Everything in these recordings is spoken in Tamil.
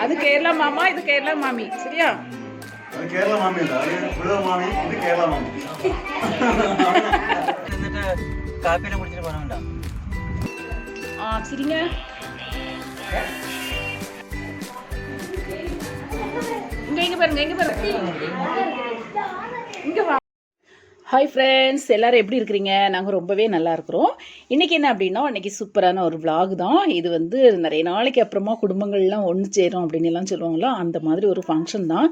அது கேரளா மாமா இது கேரளா மாமி சரியா? அது கேரளா மாமி இல்ல அது புள்ள மாமி இது கேரளா மாமி. இருந்துட்டு காப்பியில குடிச்சிட்டு போறாங்கடா ஆ சரிங்க. இங்க இங்க பாருங்க இங்க பாருங்க. இங்க வா. ஹாய் ஃப்ரெண்ட்ஸ் எல்லோரும் எப்படி இருக்கிறீங்க? நாங்கள் ரொம்பவே நல்லா இருக்கிறோம். இன்றைக்கி என்ன அப்படின்னா இன்றைக்கி சூப்பரான ஒரு vlog தான். இது வந்து நிறைய நாளைக்கு அப்புறமா குடும்பங்கள்லாம் ஒன்று சேரும் அப்படின்னு எல்லாம் சொல்லுவாங்களோ அந்த மாதிரி ஒரு ஃபங்க்ஷன் தான்.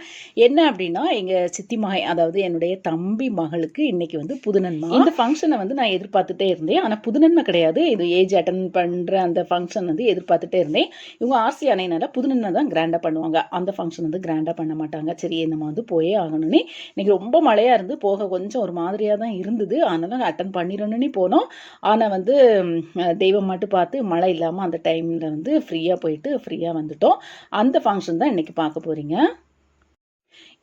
என்ன அப்படின்னா எங்கள் சித்தி மகை அதாவது என்னுடைய தம்பி மகளுக்கு இன்றைக்கி வந்து புதுநன்மை இந்த ஃபங்க்ஷனை வந்து நான் எதிர்பார்த்துட்டே இருந்தேன். ஆனால் புதுநன்மை கிடையாது. இது ஏஜ் அட்டன் பண்ணுற அந்த ஃபங்க்ஷன் வந்து எதிர்பார்த்துட்டே இருந்தேன். இவங்க ஆர்சி அணையினால புதுநன்மை தான் கிராண்டாக பண்ணுவாங்க. அந்த ஃபங்க்ஷன் வந்து கிராண்டாக பண்ண மாட்டாங்க. சரி நம்ம வந்து போயே ஆகணும்னு. இன்னைக்கு ரொம்ப மழையாக இருந்து போக கொஞ்சம் ஒரு மாதிரியாக தான் இருந்தது. அதனால அட்டன் பண்ணிடணும்னு போனோம். ஆனால் வந்து தெய்வம் மட்டும் பார்த்து மழை இல்லாமல் அந்த டைமில் வந்து ஃப்ரீயாக போயிட்டு ஃப்ரீயாக வந்துட்டோம். அந்த ஃபங்க்ஷன் தான் இன்றைக்கி பார்க்க போகிறீங்க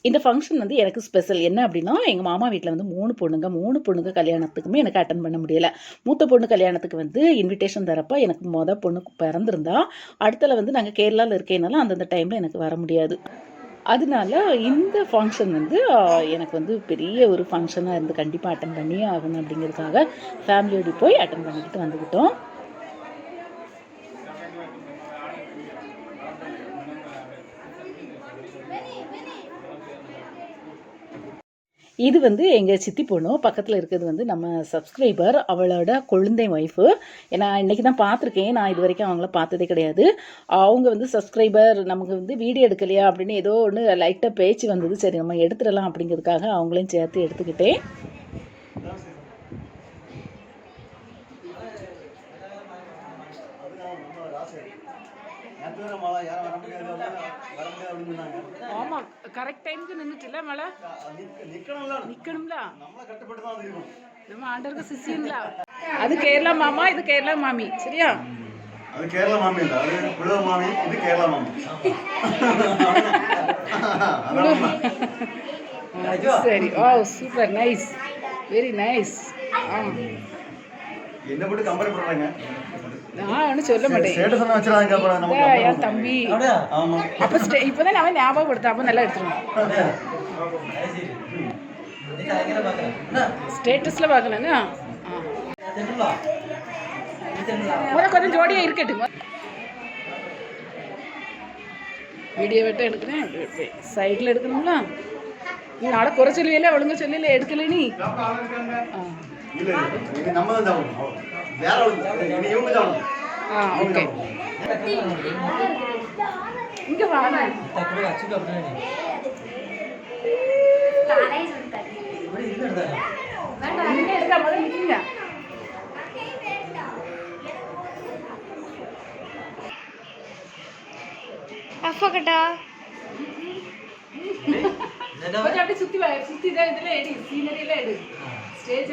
இந்த ஃபங்க்ஷன் வந்து எனக்கு ஸ்பெஷல் என்ன அப்படின்னா எங்கள் மாமா வீட்டில் வந்து மூணு பொண்ணுங்க. மூணு பொண்ணுங்க கல்யாணத்துக்குமே எனக்கு அட்டன் பண்ண முடியலை. மூத்த பொண்ணு கல்யாணத்துக்கு வந்து இன்விடேஷன் தரப்போ எனக்கு மொதல் பொண்ணு பிறந்திருந்தா. அடுத்தல வந்து நாங்கள் கேரளாவில் இருக்கேனால அந்தந்த டைமில் எனக்கு வர முடியாது. அதனால இந்த ஃபங்க்ஷன் வந்து எனக்கு வந்து பெரிய ஒரு ஃபங்க்ஷனாக இருந்து கண்டிப்பாக அட்டன் பண்ணியே ஆகணும் அப்படிங்கிறதுக்காக ஃபேமிலியோடு போய் அட்டன் பண்ணிக்கிட்டு வந்துக்கிட்டோம் இது வந்து எங்கள் சித்தி பொண்ணு. பக்கத்தில் இருக்கிறது வந்து நம்ம சப்ஸ்கிரைபர் அவளோட கொழுந்தை ஒய்ஃபு நான் இன்றைக்கி தான் பார்த்துருக்கேன். நான் இது வரைக்கும் அவங்கள பார்த்ததே கிடையாது. அவங்க வந்து சப்ஸ்கிரைபர் நமக்கு வந்து வீடியோ எடுக்கலையா அப்படின்னு ஏதோ ஒன்று லைட்டாக பேச்சு வந்தது. சரி நம்ம எடுத்துடலாம் அப்படிங்கிறதுக்காக அவங்களையும் சேர்த்து எடுத்துக்கிட்டேன். யாரும் வர முடியாது? வர முடியாது அப்படின்னு சொன்னாங்க ஆமாம் கரெக்ட் டைமுக்கு நின்றுச்சுல மழை நிக்க- நிக்கணும்ல? நிற்கணும்ல நம்ம ஆண்டருக்கு சிசியன்ல அது கேரளா மாமா இது கேரளா மாமி சரியா? அது கேரளா மாமி இல்ல அது புழுவ மாமி இது கேரளா மாமி. சரி ஓ சூப்பர் நைஸ் வெரி நைஸ் என்ன போட்டு கம்பேர் பண்றாங்க. நான் சொல்ல மாட்டேன். தம்பி. அப்போ ஸ்டே இப்போ அவன் ஞாபகம் கொடுத்தான் அப்போ நல்லா எடுத்துருவான். ஸ்டேட்டஸில் பார்க்கலங்க கொஞ்சம் ஜோடியாக இருக்கட்டும். வீடியோ வெட்ட எடுக்கிறேன். சைடில் எடுக்கணும்ல? நாளை குறை சொல்லுவியில ஒழுங்க சொல்லல எடுக்கல நீ. ஆ. இல்ல இல்ல இது நம்ம தான் சாப்பிடணும் அவ்வளவு. வேற ஒண்ணு இது இவங்க சாப்பிடணும் ஆ ஓகே இங்கே வாங்க തക്കടെ അച്ഛൻ കപ്പണേ ഇവിടെ ഇരുന്നെടുത്താലോ இங்கே எடுக்க முதல்ல நிற்குங்க அப்பக்கட்டா എന്നിട്ടോ கொஞ்சம் அப்படியே சுற்றி வா சுற்றி தான் இதெல்லாம் எடு சீனரியெல்லாம் எடு ஸ்டேஜ்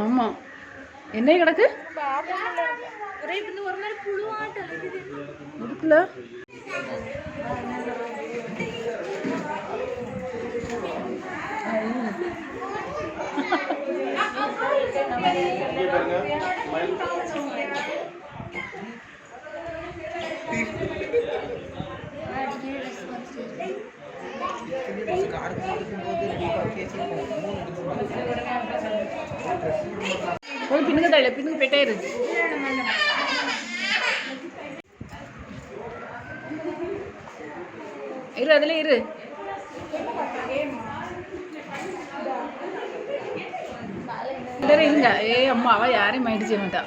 ஆமாம் என்ன கிடக்கு? இருக்குல்ல போய் பின்னுக்கு தள்ள பின்னுக்கு பெட்டே இரு. அதுல இரு. எல்லாரும் இருங்க. ஏ அம்மா அவ யாரையும் மைண்ட் செய்ய மாட்டா.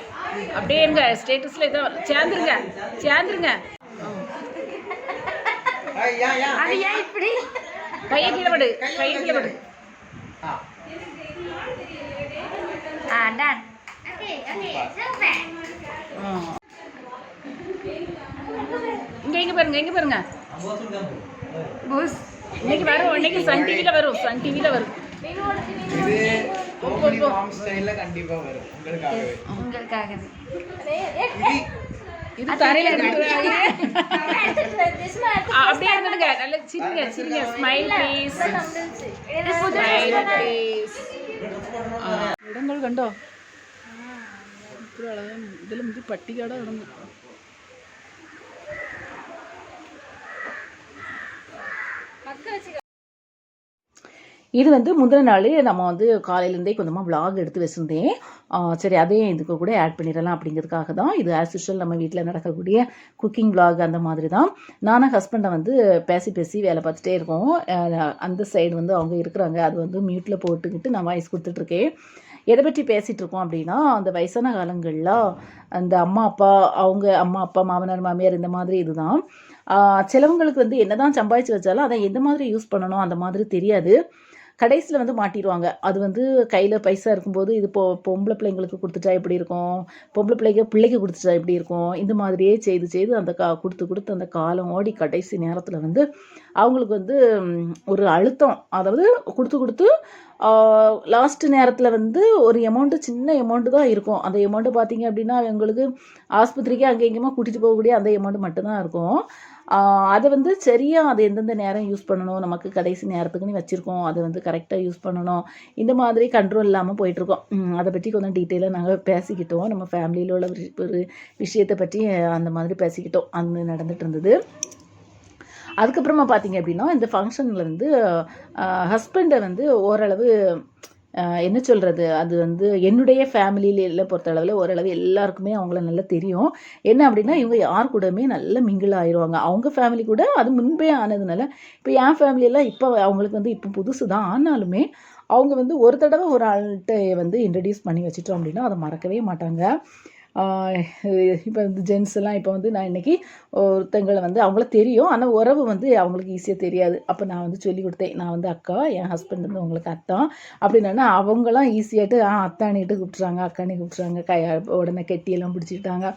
அப்படியே இருங்க. ஸ்டேட்டஸ்ல இதை சேர்ந்துருங்க. சேர்ந்துருங்க. அது ஏன் இப்படி? கையை கீழே படு. கையை கீழே படு. ஆ. டன். இங்க இங்க பாருங்க இங்க பாருங்க. பூஸ் இன்னைக்கு வரும். இன்னைக்கு சன் டிவில வரும். சன் டிவில வரும். இது கோமதி மாம் ஸ்டைல்ல கண்டிப்பா வரும் உங்களுக்காகவே உங்களுக்காக இது இது தரையில எடுத்துட்டு அப்படியே இருந்துடுங்க நல்ல சிரிங்க சிரிங்க ஸ்மைல் ப்ளீஸ் ஸ்மைல் ப்ளீஸ் இடங்கள் கண்டோ இப்படி அழகா இதில் முடி பட்டிக்காடாக இடங்க இது வந்து முந்தின நாள் நம்ம வந்து காலையிலேருந்தே கொஞ்சமாக vlog எடுத்து வச்சுருந்தேன். சரி அதையும் இதுக்கு கூட ஆட் பண்ணிடலாம் அப்படிங்கிறதுக்காக தான். இது ஆஸ் யூஷுவல் நம்ம வீட்டில் நடக்கக்கூடிய குக்கிங் vlog அந்த மாதிரி தான். நானும் ஹஸ்பண்டை வந்து பேசி பேசி வேலை பார்த்துட்டே இருக்கோம். அந்த சைடு வந்து அவங்க இருக்கிறாங்க. அது வந்து மியூட்டில் போட்டுக்கிட்டு நான் வாய்ஸ் கொடுத்துட்ருக்கேன். எதை பற்றி பேசிகிட்டு இருக்கோம் அப்படின்னா அந்த வயசான காலங்களில் அந்த அம்மா அப்பா அவங்க அம்மா அப்பா மாமனார் மாமியார் இந்த மாதிரி இதுதான் சிலவங்களுக்கு வந்து என்ன தான் சம்பாதிச்சு வச்சாலும் அதை எந்த மாதிரி யூஸ் பண்ணணும் அந்த மாதிரி தெரியாது. கடைசியில் வந்து மாட்டிடுவாங்க அது வந்து கையில் பைசா இருக்கும்போது இது பொ பொம்பளை பிள்ளைங்களுக்கு கொடுத்துட்டா எப்படி இருக்கும்? பொம்பளை பிள்ளைங்க பிள்ளைக்கு கொடுத்துட்டா எப்படி இருக்கும்? இந்த மாதிரியே செய்து செய்து அந்த கா கொடுத்து கொடுத்து அந்த காலம் ஓடி கடைசி நேரத்தில் வந்து அவங்களுக்கு வந்து ஒரு அழுத்தம். அதாவது கொடுத்து கொடுத்து லாஸ்ட் நேரத்தில் வந்து ஒரு எமௌண்ட்டு சின்ன எமௌண்ட்டு தான் இருக்கும். அந்த எமௌண்ட்டு பார்த்தீங்க அப்படின்னா எங்களுக்கு ஆஸ்பத்திரிக்கு அங்கே எங்கேயுமா கூட்டிகிட்டு போகக்கூடிய அந்த எமௌண்ட்டு மட்டும்தான் இருக்கும். அதை வந்து சரியாக அது எந்தெந்த நேரம் யூஸ் பண்ணணும்? நமக்கு கடைசி நேரத்துக்குன்னு வச்சுருக்கோம். அதை வந்து கரெக்டாக யூஸ் பண்ணணும். இந்த மாதிரி கண்ட்ரோல் இல்லாமல் போயிட்டுருக்கோம். அதை பற்றி கொஞ்சம் டீட்டெயிலாக நாங்கள் பேசிக்கிட்டோம். நம்ம ஃபேமிலியில் உள்ள ஒரு- ஒரு விஷயத்தை பற்றி அந்த மாதிரி பேசிக்கிட்டோம். அந்த நடந்துட்டு இருந்தது. அதுக்கப்புறமா பார்த்தீங்க அப்படின்னா இந்த ஃபங்க்ஷனில் வந்து ஹஸ்பண்டை வந்து ஓரளவு என்ன சொல்கிறது அது வந்து என்னுடைய ஃபேமிலியில பொறுத்தளவில் ஓரளவு எல்லாருக்குமே அவங்கள நல்லா தெரியும். என்ன அப்படின்னா இவங்க யார் கூடமே நல்லா மிங்கிள் ஆயிடுவாங்க அவங்க ஃபேமிலி கூட அது முன்பே ஆனதுனால இப்போ என் ஃபேமிலியெல்லாம் இப்போ அவங்களுக்கு வந்து இப்போ புதுசு தான். ஆனாலுமே அவங்க வந்து ஒரு தடவை ஒரு ஆள்கிட்ட வந்து இன்ட்ரடியூஸ் பண்ணி வச்சுட்டோம் அப்படின்னா அதை மறக்கவே மாட்டாங்க. இப்போ வந்து ஜென்ஸ் எல்லாம் இப்போ வந்து நான் இன்னைக்கு ஒருத்தங்களை வந்து அவங்கள தெரியும். ஆனால் உறவு வந்து அவங்களுக்கு ஈஸியாக தெரியாது. அப்போ நான் வந்து சொல்லி கொடுத்தேன். நான் வந்து அக்கா என் ஹஸ்பண்ட் வந்து உங்களுக்கு அத்தான். அப்படின்னா அவங்களாம் ஈஸியாகிட்டு ஆ அத்தானிட்டு கூப்பிட்றாங்க அக்கானி கூப்பிட்றாங்க கை உடனே கெட்டியெல்லாம் பிடிச்சிக்கிட்டாங்க.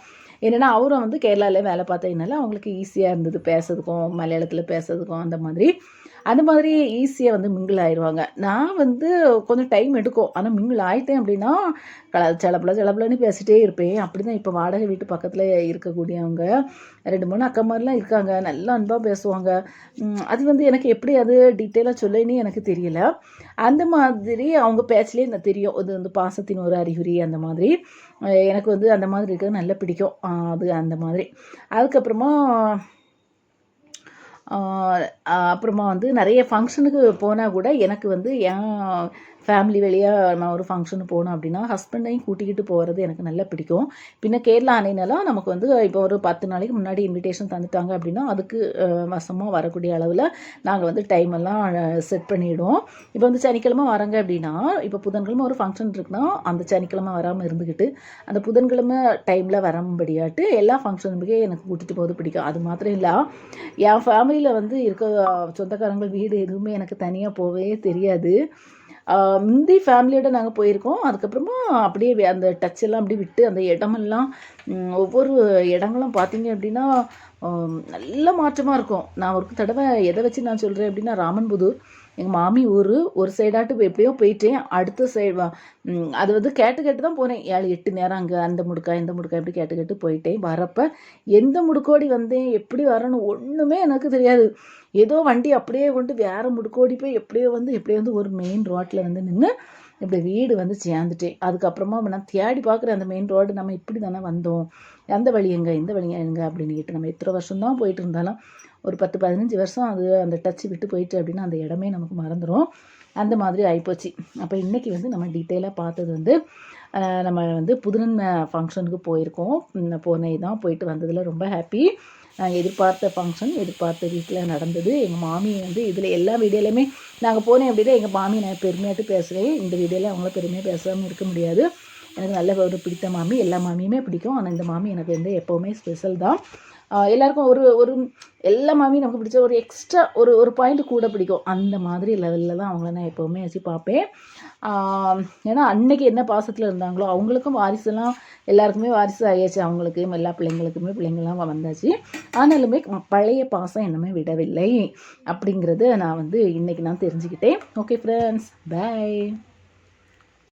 என்னென்னா அவரும் வந்து கேரளாவிலே வேலை பார்த்ததுனால அவங்களுக்கு ஈஸியாக இருந்தது பேசுறதுக்கும் மலையாளத்தில் பேசுறதுக்கும் அந்த மாதிரி. அந்த மாதிரி ஈஸியாக வந்து மிங்கிள் ஆயிடுவாங்க நான் வந்து கொஞ்சம் டைம் எடுக்கும். ஆனால் மிங்கிள் ஆயிட்டேன் அப்படின்னா கல செலப்பல சிலப்பிலன்னு பேசிட்டே இருப்பேன். அப்படி தான் இப்போ வாடகை வீட்டு பக்கத்தில் இருக்கக்கூடியவங்க ரெண்டு மூணு அக்கா மாதிரிலாம் இருக்காங்க. நல்லா அன்பாக பேசுவாங்க. அது வந்து எனக்கு எப்படி அது டீட்டெயிலாக சொல்லன்னு எனக்கு தெரியல. அந்த மாதிரி அவங்க பேச்சிலே எனக்கு தெரியும். இது வந்து பாசத்தின் ஒரு அறிகுறி அந்த மாதிரி. எனக்கு வந்து அந்த மாதிரி இருக்கிறது நல்லா பிடிக்கும். அது அந்த மாதிரி. அதுக்கப்புறமா அப்புறமா வந்து நிறைய ஃபங்க்ஷனுக்கு போனால் கூட எனக்கு வந்து என் ஃபேமிலி வெளியாக நான் ஒரு ஃபங்க்ஷனுக்கு போனோம் அப்படின்னா ஹஸ்பண்டையும் கூட்டிக்கிட்டு போகிறது எனக்கு நல்லா பிடிக்கும். பின்ன கேரளா அணையினலாம் நமக்கு வந்து இப்போ ஒரு பத்து நாளைக்கு முன்னாடி இன்விடேஷன் தந்துட்டாங்க அப்படின்னா அதுக்கு வசமாக வரக்கூடிய அளவில் நாங்கள் வந்து டைம் எல்லாம் செட் பண்ணிவிடுவோம் இப்போ வந்து சனிக்கிழமை வராங்க அப்படின்னா இப்போ புதன்கிழமை ஒரு ஃபங்க்ஷன் இருக்குன்னா அந்த சனிக்கிழமை வராமல் இருந்துக்கிட்டு அந்த புதன்கிழமை டைமில் வரம்படியாட்டு எல்லா ஃபங்க்ஷனுமே எனக்கு கூட்டிகிட்டு போகிறது பிடிக்கும். அது மாத்திரம் இல்லை என் ஃபேமிலியில் வந்து இருக்க சொந்தக்காரங்கள் வீடு எதுவுமே எனக்கு தனியாக போகவே தெரியாது. முந்தி ஃபேமிலியோட நாங்கள் போயிருக்கோம். அதுக்கப்புறமா அப்படியே அந்த டச் எல்லாம் அப்படியே விட்டு அந்த இடமெல்லாம் ஒவ்வொரு இடங்களும் பார்த்தீங்க அப்படின்னா நல்ல மாற்றமாக இருக்கும். நான் ஒரு தடவை எதை வச்சு நான் சொல்கிறேன் அப்படின்னா ராமன்புதூர் எங்கள் மாமி ஊர் ஒரு சைடாட்டு எப்படியோ போயிட்டேன் அடுத்த சைடு அது வந்து கேட்டு கேட்டு தான் போனேன். ஏழு எட்டு நேரம் அங்கே அந்த முடுக்கா இந்த முடுக்கா இப்படி கேட்டு கேட்டு போயிட்டேன். வரப்போ எந்த முடுக்கோடி வந்தேன்? எப்படி வரணும்? ஒன்றுமே எனக்கு தெரியாது. ஏதோ வண்டி அப்படியே கொண்டு வேறு முடுக்கோடி போய் எப்படியோ வந்து எப்படியோ வந்து ஒரு மெயின் ரோட்டில் வந்து நின்று இப்படி வீடு வந்து சேர்ந்துட்டேன். அதுக்கப்புறமா நான் தேடி பார்க்குறேன் அந்த மெயின் ரோடு நம்ம இப்படி தானே வந்தோம். எந்த வழி எங்கே இந்த வழி எங்க அப்படின்னு கேட்டு நம்ம எத்தனை வருஷம் தான் போயிட்டு இருந்தாலும் ஒரு பத்து பதினஞ்சு வருஷம் அது அந்த டச்சு விட்டு போயிட்டு அப்படின்னா அந்த இடமே நமக்கு மறந்துடும் அந்த மாதிரி ஆகிப்போச்சு அப்போ இன்றைக்கி வந்து நம்ம டீட்டெயிலாக பார்த்தது வந்து நம்ம வந்து புதுநன்மை ஃபங்க்ஷனுக்கு போயிருக்கோம். போனே தான் போயிட்டு வந்ததில் ரொம்ப ஹாப்பி நாங்கள் எதிர்பார்த்த ஃபங்க்ஷன் எதிர்பார்த்த வீட்டில் நடந்தது. எங்கள் மாமி வந்து இதில் எல்லா வீடியோலையுமே நாங்கள் போனேன் அப்படின்னா எங்கள் மாமி நான் பெருமையாட்டு பேசுகிறேன் இந்த வீடியோவில் அவங்கள பெருமையாக பேசாமல் இருக்க முடியாது. எனக்கு நல்ல ஒரு பிடித்த மாமி எல்லா மாமியுமே பிடிக்கும். ஆனால் இந்த மாமி எனக்கு வந்து எப்போவுமே ஸ்பெஷல் தான். எல்லாருக்கும் ஒரு ஒரு எல்லாமே நமக்கு பிடிச்ச ஒரு எக்ஸ்ட்ரா ஒரு ஒரு பாயிண்ட் கூட பிடிக்கும். அந்த மாதிரி லெவலில் தான் அவங்கள நான் எப்போவுமே வச்சு பார்ப்பேன். ஏன்னா அன்னைக்கு என்ன பாசத்தில் இருந்தாங்களோ அவங்களுக்கும் வாரிசுலாம் எல்லாருக்குமே வாரிசு ஆகியாச்சு அவங்களுக்கு எல்லா பிள்ளைங்களுக்குமே பிள்ளைங்கள்லாம் வந்தாச்சு. ஆனாலுமே பழைய பாசம் என்னமே விடவில்லை. அப்படிங்கிறத நான் வந்து இன்னைக்கு நான் தெரிஞ்சுக்கிட்டேன். Okay friends by